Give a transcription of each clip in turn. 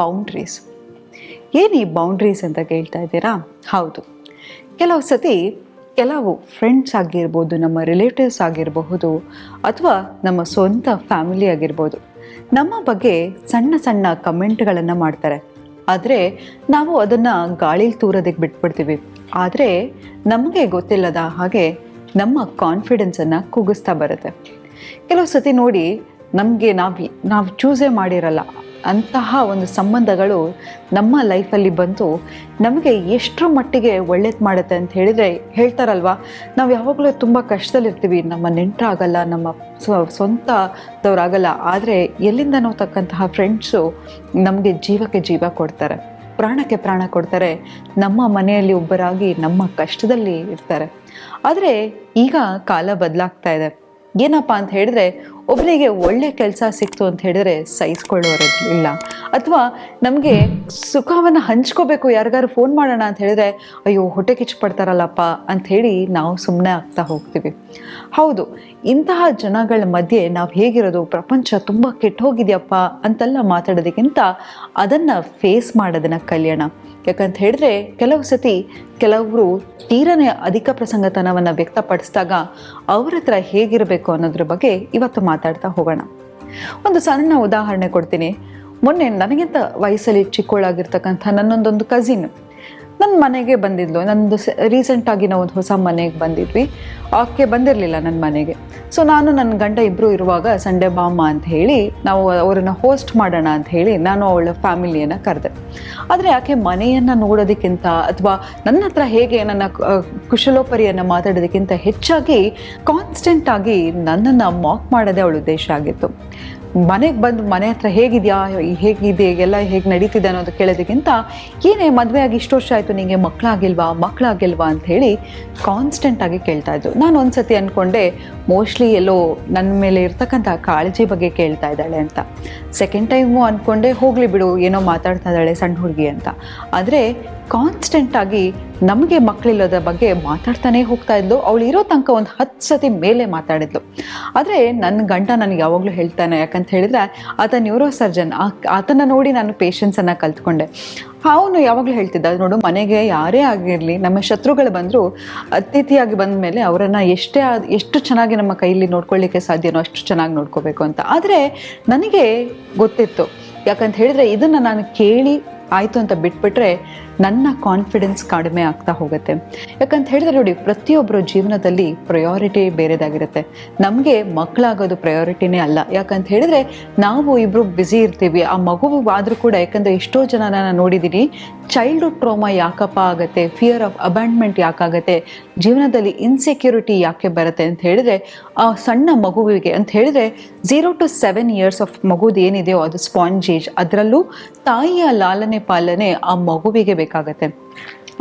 Boundaries ಏನು ಈ boundaries ಅಂತ ಕೇಳ್ತಾ ಇದ್ದೀರಾ? ಹೌದು. ಕೆಲವು ಸತಿ ಕೆಲವು ಫ್ರೆಂಡ್ಸ್ ಆಗಿರ್ಬೋದು, ನಮ್ಮ ರಿಲೇಟಿವ್ಸ್ ಆಗಿರಬಹುದು, ಅಥವಾ ನಮ್ಮ ಸ್ವಂತ ಫ್ಯಾಮಿಲಿ ಆಗಿರ್ಬೋದು, ನಮ್ಮ ಬಗ್ಗೆ ಸಣ್ಣ ಸಣ್ಣ ಕಮೆಂಟ್ಗಳನ್ನು ಮಾಡ್ತಾರೆ. ಆದರೆ ನಾವು ಅದನ್ನು ಗಾಳಿಲಿ ತೂರೋದಕ್ಕೆ ಬಿಟ್ಬಿಡ್ತೀವಿ. ಆದರೆ ನಮಗೆ ಗೊತ್ತಿಲ್ಲದ ಹಾಗೆ ನಮ್ಮ ಕಾನ್ಫಿಡೆನ್ಸನ್ನು ಕುಗ್ಗಿಸ್ತಾ ಬರುತ್ತೆ. ಕೆಲವು ಸತಿ ನೋಡಿ ನಮಗೆ ನಾವು ನಾವು ಚೂಸೇ ಮಾಡಿರಲ್ಲ. ಅಂತಹ ಒಂದು ಸಂಬಂಧಗಳು ನಮ್ಮ ಲೈಫಲ್ಲಿ ಬಂತು ನಮಗೆ ಎಷ್ಟರ ಮಟ್ಟಿಗೆ ಒಳ್ಳೇದು ಮಾಡುತ್ತೆ ಅಂತ ಹೇಳಿದರೆ ಹೇಳ್ತಾರಲ್ವ? ನಾವು ಯಾವಾಗಲೂ ತುಂಬ ಕಷ್ಟದಲ್ಲಿರ್ತೀವಿ. ನಮ್ಮ ನೆಂಟರಾಗಲ್ಲ, ನಮ್ಮ ಸ್ವ, ಸ್ವಂತದವರಾಗಲ್ಲ. ಆದರೆ ಎಲ್ಲಿಂದನೋ ತಕ್ಕಂತಹ ಫ್ರೆಂಡ್ಸು ನಮಗೆ ಜೀವಕ್ಕೆ ಜೀವ ಕೊಡ್ತಾರೆ. ಪ್ರಾಣಕ್ಕೆ ಪ್ರಾಣ ಕೊಡ್ತಾರೆ. ನಮ್ಮ ಮನೆಯಲ್ಲಿ ಒಬ್ಬರಾಗಿ ನಮ್ಮ ಕಷ್ಟದಲ್ಲಿ ಇರ್ತಾರೆ. ಆದರೆ ಈಗ ಕಾಲ ಬದಲಾಗ್ತಾ ಇದೆ. ಏನಪ್ಪ ಅಂತ ಹೇಳಿದ್ರೆ ಒಬ್ಬನಿಗೆ ಒಳ್ಳೆ ಕೆಲಸ ಸಿಕ್ತು ಅಂತ ಹೇಳಿದ್ರೆ ಇಲ್ಲ. ಅಥವಾ ನಮಗೆ ಸುಖವನ್ನು ಹಂಚ್ಕೋಬೇಕು ಯಾರಿಗಾರು ಫೋನ್ ಮಾಡೋಣ ಅಂತ ಹೇಳಿದ್ರೆ, ಅಯ್ಯೋ, ಹೊಟ್ಟೆ ಕಿಚ್ಚು ಪಡ್ತಾರಲ್ಲಪ್ಪ ಹೇಳಿ ನಾವು ಸುಮ್ಮನೆ ಆಗ್ತಾ ಹೋಗ್ತೀವಿ. ಹೌದು, ಇಂತಹ ಜನಗಳ ಮಧ್ಯೆ ನಾವು ಹೇಗಿರೋದು, ಪ್ರಪಂಚ ತುಂಬ ಕೆಟ್ಟ ಹೋಗಿದೆಯಪ್ಪ ಅಂತೆಲ್ಲ ಮಾತಾಡೋದಕ್ಕಿಂತ ಅದನ್ನು ಫೇಸ್ ಮಾಡೋದನ್ನು ಕಲಿಯೋಣ. ಯಾಕಂತ ಹೇಳಿದ್ರೆ, ಕೆಲವು ಸತಿ ಕೆಲವರು ತೀರನೇ ಅಧಿಕ ಪ್ರಸಂಗತನವನ್ನು ವ್ಯಕ್ತಪಡಿಸಿದಾಗ ಅವ್ರ ಹತ್ರ ಹೇಗಿರಬೇಕು ಅನ್ನೋದ್ರ ಬಗ್ಗೆ ಇವತ್ತು ಮಾತಾಡ್ತಾ ಹೋಗೋಣ. ಒಂದು ಸಣ್ಣ ಉದಾಹರಣೆ ಕೊಡ್ತೀನಿ. ಮೊನ್ನೆ ನನಗಿಂತ ವಯಸ್ಸಲ್ಲಿ ಚಿಕ್ಕವಳಾಗಿರ್ತಕ್ಕಂಥ ನನ್ನೊಂದೊಂದು ಕಸಿನ್ ನನ್ನ ಮನೆಗೆ ಬಂದಿದ್ಲು. ನಂದು ರೀಸೆಂಟಾಗಿ ನಾವು ಒಂದು ಹೊಸ ಮನೆಗೆ ಬಂದಿದ್ವಿ. ಆಕೆ ಬಂದಿರಲಿಲ್ಲ ನನ್ನ ಮನೆಗೆ. ಸೊ ನಾನು ನನ್ನ ಗಂಡ ಇಬ್ಬರು ಇರುವಾಗ ಸಂಡೆ ಬಾಮ್ಮ ಅಂತ ಹೇಳಿ ನಾವು ಅವರನ್ನು ಹೋಸ್ಟ್ ಮಾಡೋಣ ಅಂತ ಹೇಳಿ ನಾನು ಅವಳ ಫ್ಯಾಮಿಲಿಯನ್ನು ಕರೆದೆ. ಆದರೆ ಆಕೆ ಮನೆಯನ್ನು ನೋಡೋದಕ್ಕಿಂತ ಅಥವಾ ನನ್ನ ಹತ್ರ ಹೇಗೆ ನನ್ನ ಕುಶಲೋಪರಿಯನ್ನು ಮಾತಾಡೋದಕ್ಕಿಂತ ಹೆಚ್ಚಾಗಿ ಕಾನ್ಸ್ಟೆಂಟಾಗಿ ನನ್ನನ್ನು ಮಾಕ್ ಮಾಡೋದೇ ಅವಳ ಉದ್ದೇಶ ಆಗಿತ್ತು. ಮನೆಗೆ ಬಂದು ಮನೆ ಹತ್ರ ಹೇಗಿದೆಯಾ ಹೇಗಿದೆ, ಎಲ್ಲ ಹೇಗೆ ನಡೀತಿದೆ ಅನ್ನೋದು ಕೇಳೋದಕ್ಕಿಂತ, ಏನೇ ಮದುವೆ ಆಗಿ ಇಷ್ಟು ವರ್ಷ ಆಯಿತು ನಿಮಗೆ ಮಕ್ಕಳಾಗಿಲ್ವಾ ಮಕ್ಕಳಾಗಿಲ್ವಾ ಅಂತ ಹೇಳಿ ಕಾನ್ಸ್ಟೆಂಟ್ ಆಗಿ ಕೇಳ್ತಾ ಇದ್ರು. ನಾನು ಒಂದ್ಸತಿ ಅಂದ್ಕೊಂಡೆ ಮೋಸ್ಟ್ಲಿ ಎಲ್ಲೋ ನನ್ನ ಮೇಲೆ ಇರ್ತಕ್ಕಂಥ ಕಾಳಜಿ ಬಗ್ಗೆ ಕೇಳ್ತಾ ಇದ್ದಾಳೆ ಅಂತ. ಸೆಕೆಂಡ್ ಟೈಮು ಅಂದ್ಕೊಂಡೆ ಹೋಗಲಿ ಬಿಡು, ಏನೋ ಮಾತಾಡ್ತಾ ಇದ್ದಾಳೆ ಸಣ್ಣ ಹುಡುಗಿ ಅಂತ. ಆದರೆ ಕಾನ್ಸ್ಟೆಂಟ್ ಆಗಿ ನಮಗೆ ಮಕ್ಕಳಿಲ್ಲದ ಬಗ್ಗೆ ಮಾತಾಡ್ತಾನೆ ಹೋಗ್ತಾ ಇದ್ಲು. ಅವಳು ಇರೋ ತನಕ ಒಂದು ಹತ್ತು ಸತಿ ಮೇಲೆ ಮಾತಾಡಿದ್ಲು. ಆದರೆ ನನ್ನ ಗಂಡ ನನಗೆ ಯಾವಾಗಲೂ ಹೇಳ್ತಾನೆ, ಯಾಕಂತ ಹೇಳಿದ್ರೆ ಆತ ನ್ಯೂರೋ ಸರ್ಜನ್ ಆತನ ನೋಡಿ ನಾನು ಪೇಷನ್ಸನ್ನು ಕಲ್ತ್ಕೊಂಡೆ. ಅವನು ಯಾವಾಗಲೂ ಹೇಳ್ತಿದ್ದ, ನೋಡು, ಮನೆಗೆ ಯಾರೇ ಆಗಿರಲಿ, ನಮ್ಮ ಶತ್ರುಗಳು ಬಂದರೂ ಅತಿಥಿಯಾಗಿ ಬಂದ ಮೇಲೆ ಅವರನ್ನು ಎಷ್ಟೇ ಎಷ್ಟು ಚೆನ್ನಾಗಿ ನಮ್ಮ ಕೈಯಲ್ಲಿ ನೋಡ್ಕೊಳ್ಳಿಕ್ಕೆ ಸಾಧ್ಯನೋ ಅಷ್ಟು ಚೆನ್ನಾಗಿ ನೋಡ್ಕೋಬೇಕು ಅಂತ. ಆದರೆ ನನಗೆ ಗೊತ್ತಿತ್ತು. ಯಾಕಂತ ಹೇಳಿದ್ರೆ ಇದನ್ನು ನಾನು ಕೇಳಿ ಆಯಿತು ಅಂತ ಬಿಟ್ಬಿಟ್ರೆ ನನ್ನ ಕಾನ್ಫಿಡೆನ್ಸ್ ಕಡಿಮೆ ಆಗ್ತಾ ಹೋಗುತ್ತೆ. ಯಾಕಂತ ಹೇಳಿದ್ರೆ ನೋಡಿ ಪ್ರತಿಯೊಬ್ಬರ ಜೀವನದಲ್ಲಿ ಪ್ರಯಾರಿಟಿ ಬೇರೆದಾಗಿರುತ್ತೆ. ನಮಗೆ ಮಕ್ಕಳಾಗೋದು ಪ್ರಯಾರಿಟಿನೇ ಅಲ್ಲ. ಯಾಕಂತ ಹೇಳಿದ್ರೆ, ನಾವು ಇಬ್ಬರು ಬ್ಯುಸಿ ಇರ್ತೀವಿ. ಆ ಮಗು ಆದರೂ ಕೂಡ, ಯಾಕಂದರೆ ಎಷ್ಟೋ ಜನ ನಾನು ನೋಡಿದ್ದೀನಿ ಚೈಲ್ಡ್ಹುಡ್ ಟ್ರೋಮಾ ಯಾಕಪ್ಪ ಆಗುತ್ತೆ? ಫಿಯರ್ ಆಫ್ ಅಬ್ಯಾಂಡ್ಮೆಂಟ್ ಯಾಕಾಗತ್ತೆ ಜೀವನದಲ್ಲಿ ಇನ್ಸೆಕ್ಯೂರಿಟಿ ಯಾಕೆ ಬರುತ್ತೆ ಅಂತ ಹೇಳಿದ್ರೆ, ಆ ಸಣ್ಣ ಮಗುವಿಗೆ ಅಂತ ಹೇಳಿದ್ರೆ zero to seven years of ಮಗುದು ಏನಿದೆಯೋ ಅದು ಸ್ಪಾಂಜ್ ಅದರಲ್ಲೂ ತಾಯಿಯ ಲಾಲನೆ ಪಾಲನೆ ಆ ಮಗುವಿಗೆ ಬೇಕಾಗತ್ತೆ.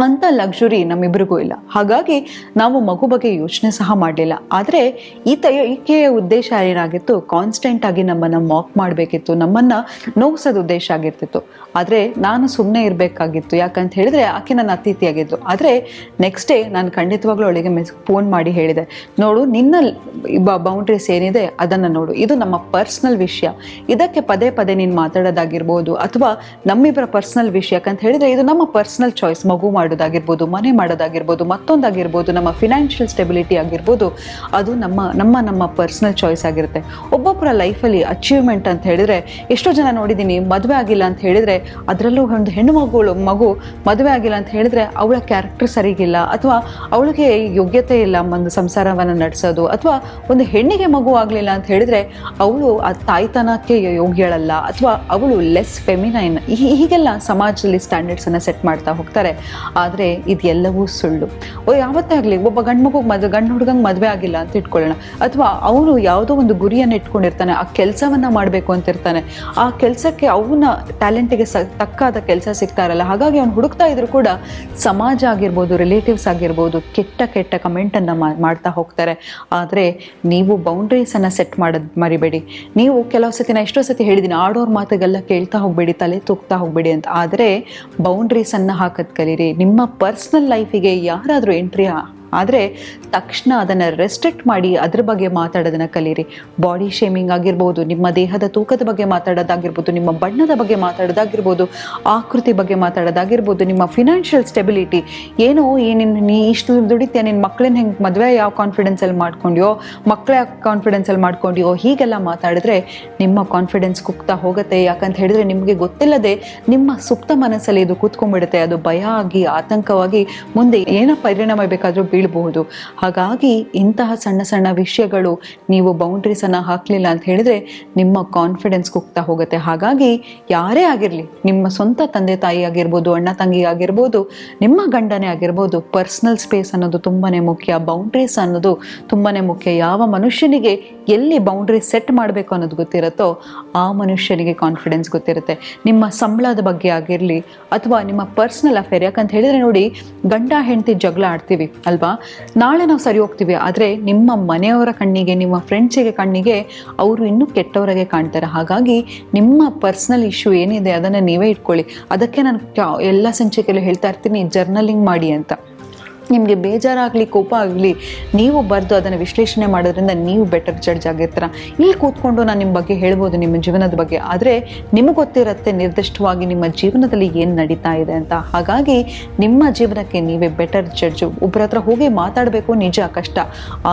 ಅಂಥ ಲಕ್ಸುರಿ ನಮ್ಮಿಬ್ಬರಿಗೂ ಇಲ್ಲ. ಹಾಗಾಗಿ ನಾವು ಮಗು ಬಗ್ಗೆ ಯೋಚನೆ ಸಹ ಮಾಡಲಿಲ್ಲ. ಆದರೆ ಈತ ಈಕೆಯ ಉದ್ದೇಶ ಏನಾಗಿತ್ತು? ಕಾನ್ಸ್ಟೆಂಟ್ ಆಗಿ ನಮ್ಮನ್ನು ಮಾಕ್ ಮಾಡಬೇಕಿತ್ತು. ನಮ್ಮನ್ನು ನೋವಿಸೋದು ಉದ್ದೇಶ ಆಗಿರ್ತಿತ್ತು. ಆದರೆ ನಾನು ಸುಮ್ಮನೆ ಇರಬೇಕಾಗಿತ್ತು. ಯಾಕಂತ ಹೇಳಿದ್ರೆ ಆಕೆ ನನ್ನ ಅತಿಥಿಯಾಗಿದ್ದು. ಆದರೆ ನೆಕ್ಸ್ಟ್ ಡೇ ನಾನು ಖಂಡಿತವಾಗ್ಲೂ ಅವಳಿಗೆ ಮೆಸ್ ಫೋನ್ ಮಾಡಿ ಹೇಳಿದೆ. ನೋಡು, ನಿನ್ನ ಬೌಂಡ್ರೀಸ್ ಏನಿದೆ ಅದನ್ನು ನೋಡು. ಇದು ನಮ್ಮ ಪರ್ಸ್ನಲ್ ವಿಷಯ. ಇದಕ್ಕೆ ಪದೇ ಪದೇ ನೀನು ಮಾತಾಡೋದಾಗಿರ್ಬೋದು ಅಥವಾ ನಮ್ಮಿಬ್ಬರ ಪರ್ಸ್ನಲ್ ವಿಷಯ. ಯಾಕಂತ ಹೇಳಿದ್ರೆ ಇದು ನಮ್ಮ ಪರ್ಸ್ನಲ್ ಚಾಯ್ಸ್ ಮಗು ಮಾಡೋದಾಗಿರ್ಬೋದು, ಮನೆ ಮಾಡೋದಾಗಿರ್ಬೋದು, ಮತ್ತೊಂದಾಗಿರ್ಬೋದು, ನಮ್ಮ ಫಿನಾನ್ಷಿಯಲ್ ಸ್ಟೆಬಿಲಿಟಿ ಆಗಿರ್ಬೋದು, ಅದು ನಮ್ಮ ನಮ್ಮ ನಮ್ಮ ಪರ್ಸ್ನಲ್ ಚಾಯ್ಸ್ ಆಗಿರುತ್ತೆ. ಒಬ್ಬೊಬ್ಬರ ಲೈಫಲ್ಲಿ ಅಚೀವ್ಮೆಂಟ್ ಅಂತ ಹೇಳಿದ್ರೆ, ಎಷ್ಟೋ ಜನ ನೋಡಿದ್ದೀನಿ, ಮದುವೆ ಆಗಿಲ್ಲ ಅಂತ ಹೇಳಿದರೆ, ಅದರಲ್ಲೂ ಒಂದು ಹೆಣ್ಣು ಮಗುಳು, ಮಗು ಮದುವೆ ಆಗಿಲ್ಲ ಅಂತ ಹೇಳಿದ್ರೆ, ಅವಳ ಕ್ಯಾರೆಕ್ಟರ್ ಸರಿಗಿಲ್ಲ. ಅಥವಾ ಅವಳಿಗೆ ಯೋಗ್ಯತೆ ಇಲ್ಲ ಒಂದು ಸಂಸಾರವನ್ನು ನಡೆಸೋದು. ಅಥವಾ ಒಂದು ಹೆಣ್ಣಿಗೆ ಮಗು ಆಗಲಿಲ್ಲ ಅಂತ ಹೇಳಿದ್ರೆ, ಅವಳು ಆ ತಾಯ್ತನಕ್ಕೆ ಯೋಗ್ಯಳಲ್ಲ. ಅಥವಾ ಅವಳು ಲೆಸ್ ಫೆಮಿನೈನ್ ಹೀಗೆಲ್ಲ ಸಮಾಜದಲ್ಲಿ ಸ್ಟ್ಯಾಂಡರ್ಡ್ಸನ್ನು ಸೆಟ್ ಮಾಡ್ತಾ ಹೋಗ್ತಾರೆ. ಆದರೆ ಇದೆಲ್ಲವೂ ಸುಳ್ಳು. ಓ ಯಾವತ್ತೇ ಆಗಲಿ ಒಬ್ಬ ಗಂಡು ಮಗು ಮದುವೆ ಗಂಡು ಹುಡುಗಂಗೆ ಮದುವೆ ಆಗಿಲ್ಲ ಅಂತ ಇಟ್ಕೊಳ್ಳೋಣ. ಅಥವಾ ಅವನು ಯಾವುದೋ ಒಂದು ಗುರಿಯನ್ನು ಇಟ್ಕೊಂಡಿರ್ತಾನೆ, ಆ ಕೆಲಸವನ್ನು ಮಾಡಬೇಕು ಅಂತ ಇರ್ತಾನೆ. ಆ ಕೆಲಸಕ್ಕೆ ಅವನ ಟ್ಯಾಲೆಂಟಿಗೆ ಸ, ತಕ್ಕಾದ ಕೆಲಸ ಸಿಗ್ತಾ ಇರಲ್ಲ ಹಾಗಾಗಿ ಅವ್ನು ಹುಡುಕ್ತಾ ಇದ್ರು ಕೂಡ ಸಮಾಜ ಆಗಿರ್ಬೋದು ರಿಲೇಟಿವ್ಸ್ ಆಗಿರ್ಬೋದು, ಕೆಟ್ಟ ಕೆಟ್ಟ ಕಮೆಂಟನ್ನು ಮಾಡ್ತಾ ಹೋಗ್ತಾರೆ. ಆದರೆ ನೀವು ಬೌಂಡ್ರೀಸನ್ನು ಸೆಟ್ ಮಾಡೋದು ಮರಿಬೇಡಿ. ನೀವು ಕೆಲವು ಸತಿ ನಾನು ಎಷ್ಟೋ ಸತಿ ಹೇಳಿದ್ದೀನಿ ಆಡೋರ್ ಮಾತಿಗೆಲ್ಲ ಕೇಳ್ತಾ ಹೋಗಬೇಡಿ, ತಲೆ ತೂಗ್ತಾ ಹೋಗಬೇಡಿ ಅಂತ. ಆದರೆ ಬೌಂಡ್ರೀಸನ್ನು ಹಾಕೋದು ಕಲೀರಿ. ನಿಮ್ಮ ಪರ್ಸ್ನಲ್ ಲೈಫಿಗೆ ಯಾರಾದರೂ ಎಂಟ್ರಿ ಆದರೆ ತಕ್ಷಣ ಅದನ್ನು ರೆಸ್ಟ್ರಿಕ್ಟ್ ಮಾಡಿ ಅದ್ರ ಬಗ್ಗೆ ಮಾತಾಡೋದನ್ನು ಕಲೀರಿ. ಬಾಡಿ ಶೇಮಿಂಗ್ ಆಗಿರ್ಬೋದು, ನಿಮ್ಮ ದೇಹದ ತೂಕದ ಬಗ್ಗೆ ಮಾತಾಡೋದಾಗಿರ್ಬೋದು, ನಿಮ್ಮ ಬಣ್ಣದ ಬಗ್ಗೆ ಮಾತಾಡೋದಾಗಿರ್ಬೋದು, ಆಕೃತಿ ಬಗ್ಗೆ ಮಾತಾಡೋದಾಗಿರ್ಬೋದು, ನಿಮ್ಮ ಫಿನಾನ್ಷಿಯಲ್ ಸ್ಟೆಬಿಲಿಟಿ ಏನೋ ಏನಿನ್ ನೀ ಇಷ್ಟು ದುಡಿತೀಯ ನಿನ್ನ ಮಕ್ಕಳನ್ನ ಹೆಂಗೆ ಮದುವೆ ಯಾವ ಕಾನ್ಫಿಡೆನ್ಸಲ್ಲಿ ಮಾಡ್ಕೊಂಡ್ಯೋ ಮಕ್ಕಳ ಕಾನ್ಫಿಡೆನ್ಸಲ್ಲಿ ಮಾಡ್ಕೊಂಡ್ಯೋ, ಹೀಗೆಲ್ಲ ಮಾತಾಡಿದ್ರೆ ನಿಮ್ಮ ಕಾನ್ಫಿಡೆನ್ಸ್ ಕುಗ್ತಾ ಹೋಗುತ್ತೆ. ಯಾಕಂತ ಹೇಳಿದ್ರೆ ನಿಮಗೆ ಗೊತ್ತಿಲ್ಲದೆ ನಿಮ್ಮ ಸುಪ್ತ ಮನಸ್ಸಲ್ಲಿ ಇದು ಕೂತ್ಕೊಂಡ್ಬಿಡುತ್ತೆ. ಅದು ಭಯ ಆಗಿ, ಆತಂಕವಾಗಿ ಮುಂದೆ ಏನೋ ಪರಿಣಾಮ ಬೇಕಾದರೂ ಬೀಳಬಹುದು ಹಾಗಾಗಿ ಇಂತಹ ಸಣ್ಣ ಸಣ್ಣ ವಿಷಯಗಳು ನೀವು ಬೌಂಡ್ರೀಸನ್ನು ಹಾಕಲಿಲ್ಲ ಅಂತ ಹೇಳಿದ್ರೆ ನಿಮ್ಮ ಕಾನ್ಫಿಡೆನ್ಸ್ ಕುಗ್ತಾ ಹೋಗುತ್ತೆ. ಹಾಗಾಗಿ ಯಾರೇ ಆಗಿರಲಿ, ನಿಮ್ಮ ಸ್ವಂತ ತಂದೆ ತಾಯಿ ಆಗಿರ್ಬೋದು, ಅಣ್ಣ ತಂಗಿ ಆಗಿರ್ಬೋದು, ನಿಮ್ಮ ಗಂಡನೇ ಆಗಿರ್ಬೋದು ಪರ್ಸ್ನಲ್ ಸ್ಪೇಸ್ ಅನ್ನೋದು ತುಂಬಾ ಮುಖ್ಯ. ಬೌಂಡ್ರೀಸ್ ಅನ್ನೋದು ತುಂಬಾ ಮುಖ್ಯ. ಯಾವ ಮನುಷ್ಯನಿಗೆ ಎಲ್ಲಿ ಬೌಂಡ್ರಿ ಸೆಟ್ ಮಾಡಬೇಕು ಅನ್ನೋದು ಗೊತ್ತಿರುತ್ತೋ ಆ ಮನುಷ್ಯನಿಗೆ ಕಾನ್ಫಿಡೆನ್ಸ್ ಗೊತ್ತಿರುತ್ತೆ. ನಿಮ್ಮ ಸಂಬಳದ ಬಗ್ಗೆ ಆಗಿರಲಿ, ಅಥವಾ ನಿಮ್ಮ ಪರ್ಸ್ನಲ್ ಅಫೇರ್ ಯಾಕಂತ ಹೇಳಿದ್ರೆ ನೋಡಿ, ಗಂಡ ಹೆಂಡತಿ ಜಗಳ ಆಡ್ತೀವಿ, ಅಲ್ವಾ? ನಾಳೆ ನಾವು ಸರಿ ಹೋಗ್ತೀವಿ. ಆದರೆ ನಿಮ್ಮ ಮನೆಯವರ ಕಣ್ಣಿಗೆ, ನಿಮ್ಮ ಫ್ರೆಂಡ್ಸಿಗೆ ಕಣ್ಣಿಗೆ ಅವರು ಇನ್ನೂ ಕೆಟ್ಟವರಾಗೆ ಕಾಣ್ತಾರೆ. ಹಾಗಾಗಿ ನಿಮ್ಮ ಪರ್ಸ್ನಲ್ ಇಶ್ಯೂ ಏನಿದೆ ಅದನ್ನು ನೀವೇ ಇಟ್ಕೊಳ್ಳಿ. ಅದಕ್ಕೆ ನಾನು ಎಲ್ಲ ಸಂಚಿಕೆಯಲ್ಲೂ ಹೇಳ್ತಾ ಇರ್ತೀನಿ ಜರ್ನಲಿಂಗ್ ಮಾಡಿ ಅಂತ. ನಿಮಗೆ ಬೇಜಾರಾಗಲಿ, ಕೋಪ ಆಗಲಿ, ನೀವು ಬರೆದು ಅದನ್ನು ವಿಶ್ಲೇಷಣೆ ಮಾಡೋದ್ರಿಂದ ನೀವು ಬೆಟರ್ ಜಡ್ಜ್ ಆಗಿರ್ತೀರ. ಇಲ್ಲಿ ಕೂತ್ಕೊಂಡು ನಾನು ನಿಮ್ಮ ಬಗ್ಗೆ ಹೇಳ್ಬೋದು, ನಿಮ್ಮ ಜೀವನದ ಬಗ್ಗೆ. ಆದರೆ ನಿಮಗೆ ಗೊತ್ತಿರುತ್ತೆ ನಿರ್ದಿಷ್ಟವಾಗಿ ನಿಮ್ಮ ಜೀವನದಲ್ಲಿ ಏನು ನಡೀತಾ ಇದೆ ಅಂತ. ಹಾಗಾಗಿ ನಿಮ್ಮ ಜೀವನಕ್ಕೆ ನೀವೇ ಬೆಟರ್ ಜಡ್ಜು ಒಬ್ಬರ ಹತ್ರ ಹೋಗಿ ಮಾತಾಡಬೇಕು ನಿಜ, ಕಷ್ಟ.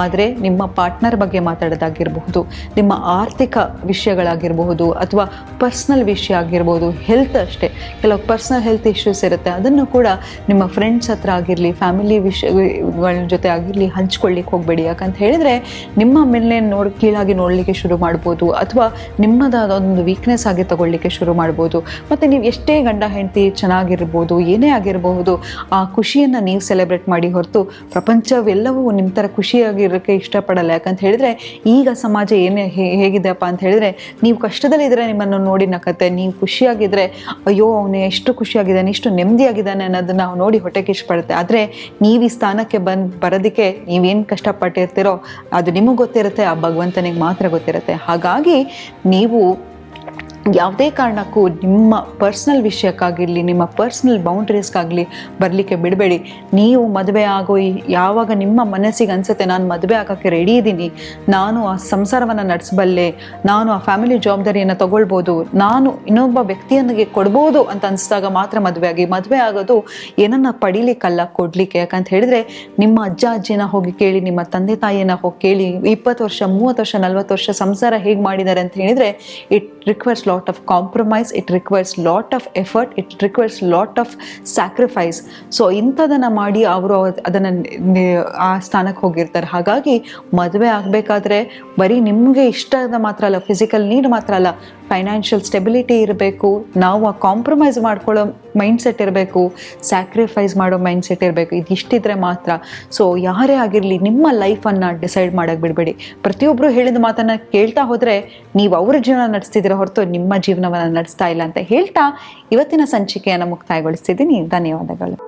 ಆದರೆ ನಿಮ್ಮ ಪಾರ್ಟ್ನರ್ ಬಗ್ಗೆ ಮಾತಾಡೋದಾಗಿರಬಹುದು, ನಿಮ್ಮ ಆರ್ಥಿಕ ವಿಷಯಗಳಾಗಿರಬಹುದು, ಅಥವಾ ಪರ್ಸ್ನಲ್ ವಿಷಯ ಆಗಿರ್ಬೋದು ಹೆಲ್ತ್ ಅಷ್ಟೇ. ಕೆಲವು ಪರ್ಸ್ನಲ್ ಹೆಲ್ತ್ ಇಶ್ಯೂಸ್ ಇರುತ್ತೆ. ಅದನ್ನು ಕೂಡ ನಿಮ್ಮ ಫ್ರೆಂಡ್ಸ್ ಹತ್ರ ಆಗಿರಲಿ ಫ್ಯಾಮಿಲಿ ವಿಷಯಗಳ ಜೊತೆ ಆಗಿರಲಿ ಹಂಚ್ಕೊಳ್ಳಿಕ್ಕೆ ಹೋಗಬೇಡಿ. ಯಾಕಂತ ಹೇಳಿದರೆ ನಿಮ್ಮ ಮೇಲೆ ನೋಡಿ, ಕೀಳಾಗಿ ನೋಡಲಿಕ್ಕೆ ಶುರು ಮಾಡ್ಬೋದು. ಅಥವಾ ನಿಮ್ಮದಾದ ಒಂದು ವೀಕ್ನೆಸ್ ಆಗಿ ತಗೊಳ್ಳಿಕ್ಕೆ ಶುರು ಮಾಡ್ಬೋದು. ಮತ್ತು ನೀವು ಎಷ್ಟೇ ಗಂಡ, ಹೆಂಡತಿ ಚೆನ್ನಾಗಿರ್ಬೋದು, ಏನೇ ಆಗಿರಬಹುದು, ಆ ಖುಷಿಯನ್ನು ನೀವು ಸೆಲೆಬ್ರೇಟ್ ಮಾಡಿ ಹೊರತು ಪ್ರಪಂಚವೆಲ್ಲವೂ ನಿಮ್ಮ ಥರ ಖುಷಿಯಾಗಿರೋಕ್ಕೆ ಇಷ್ಟಪಡಲ್ಲ. ಯಾಕಂತ ಹೇಳಿದರೆ ಈಗ ಸಮಾಜ ಏನೇ ಹೇಗಿದೆಯಪ್ಪ ಅಂತ ಹೇಳಿದರೆ ನೀವು ಕಷ್ಟದಲ್ಲಿದ್ದರೆ ನಿಮ್ಮನ್ನು ನೋಡಿ ನಕತ್ತೆ. ನೀವು ಖುಷಿಯಾಗಿದ್ದರೆ ಅಯ್ಯೋ, ಅವನು ಎಷ್ಟು ಖುಷಿಯಾಗಿದ್ದಾನೆ, ಇಷ್ಟು ನೆಮ್ಮದಿಯಾಗಿದ್ದಾನೆ ಅನ್ನೋದನ್ನು ನಾವು ನೋಡಿ ಹೊಟ್ಟೆಗೆ ಇಷ್ಟಪಡುತ್ತೆ. ಆದರೆ ನೀವು ಈ ಸ್ಥಾನಕ್ಕೆ ಬಂದು ಬರೋದಕ್ಕೆ ನೀವೇನು ಕಷ್ಟಪಟ್ಟಿರ್ತೀರೋ ಅದು ನಿಮಗೆ ಗೊತ್ತಿರುತ್ತೆ, ಆ ಭಗವಂತನಿಗೆ ಮಾತ್ರ ಗೊತ್ತಿರುತ್ತೆ. ಹಾಗಾಗಿ ನೀವು ಯಾವುದೇ ಕಾರಣಕ್ಕೂ ನಿಮ್ಮ ಪರ್ಸ್ನಲ್ ವಿಷಯಕ್ಕಾಗಿರಲಿ, ನಿಮ್ಮ ಪರ್ಸ್ನಲ್ ಬೌಂಡ್ರೀಸ್ಗಾಗಲಿ ಬರಲಿಕ್ಕೆ ಬಿಡಬೇಡಿ. ನೀವು ಮದುವೆ ಆಗೋ ಯಾವಾಗ ನಿಮ್ಮ ಮನಸ್ಸಿಗೆ ಅನಿಸುತ್ತೆ, ನಾನು ಮದುವೆ ಆಗೋಕ್ಕೆ ರೆಡಿ ಇದ್ದೀನಿ. ನಾನು ಆ ಸಂಸಾರವನ್ನು ನಡೆಸಬಲ್ಲೆ, ನಾನು ಆ ಫ್ಯಾಮಿಲಿ ಜವಾಬ್ದಾರಿಯನ್ನು ತಗೊಳ್ಬೋದು, ನಾನು ಇನ್ನೊಬ್ಬ ವ್ಯಕ್ತಿಯನಿಗೆ ಕೊಡ್ಬೋದು ಅಂತ ಅನಿಸಿದಾಗ ಮಾತ್ರ ಮದುವೆ ಆಗಿ. ಮದುವೆ ಆಗೋದು ಏನನ್ನ ಪಡಿಲಿಕ್ಕಲ್ಲ, ಕೊಡಲಿಕ್ಕೆ. ಯಾಕಂತ ಹೇಳಿದ್ರೆ, ನಿಮ್ಮ ಅಜ್ಜ ಅಜ್ಜಿನ ಹೋಗಿ ಕೇಳಿ, ನಿಮ್ಮ ತಂದೆ ತಾಯಿಯನ್ನ ಹೋಗಿ ಕೇಳಿ, ಇಪ್ಪತ್ತು ವರ್ಷ, ಮೂವತ್ತು ವರ್ಷ, ನಲ್ವತ್ತು ವರ್ಷ ಸಂಸಾರ ಹೇಗೆ ಮಾಡಿದ್ದಾರೆ ಅಂತ ಹೇಳಿದರೆ it requires lot of compromise it requires lot of effort it requires lot of sacrifice so ಇಂಥದನ್ನು ಮಾಡಿ ಅವರು ಅದನ್ನು ಆ ಸ್ಥಾನಕ್ಕೆ ಹೋಗಿರ್ತಾರೆ. ಹಾಗಾಗಿ ಮದುವೆ ಆಗಬೇಕಾದ್ರೆ ಬರೀ ನಿಮಗೆ ಇಷ್ಟದ ಮಾತ್ರ ಅಲ್ಲ ಫಿಸಿಕಲ್ ನೀಡ್ ಮಾತ್ರ ಅಲ್ಲ ಫೈನಾನ್ಷಿಯಲ್ ಸ್ಟೆಬಿಲಿಟಿ ಇರಬೇಕು, ನಾವು ಆ ಕಾಂಪ್ರಮೈಸ್ ಮಾಡ್ಕೊಳ್ಳೋ ಮೈಂಡ್ಸೆಟ್ ಇರಬೇಕು ಸ್ಯಾಕ್ರಿಫೈಸ್ ಮಾಡೋ ಮೈಂಡ್ಸೆಟ್ ಇರಬೇಕು, ಇದಿಷ್ಟಿದ್ರೆ ಮಾತ್ರ. ಸೊ ಯಾರೇ ಆಗಿರಲಿ, ನಿಮ್ಮ ಲೈಫನ್ನು ಡಿಸೈಡ್ ಮಾಡೋಕ್ಕೆ ಬಿಡಬೇಡಿ. ಪ್ರತಿಯೊಬ್ಬರು ಹೇಳಿದ ಮಾತನ್ನು ಕೇಳ್ತಾ ಹೋದರೆ, ನೀವು ಅವ್ರ ಜೀವನ ನಡೆಸ್ತಿದ್ದೀರ ಹೊರತು ನಿಮ್ಮ ಜೀವನವನ್ನು ನಡೆಸ್ತಾ ಇಲ್ಲ ಅಂತ ಹೇಳ್ತಾ, ಇವತ್ತಿನ ಸಂಚಿಕೆಯನ್ನು ಮುಕ್ತಾಯಗೊಳಿಸ್ತಿದ್ದೀನಿ. ಧನ್ಯವಾದಗಳು.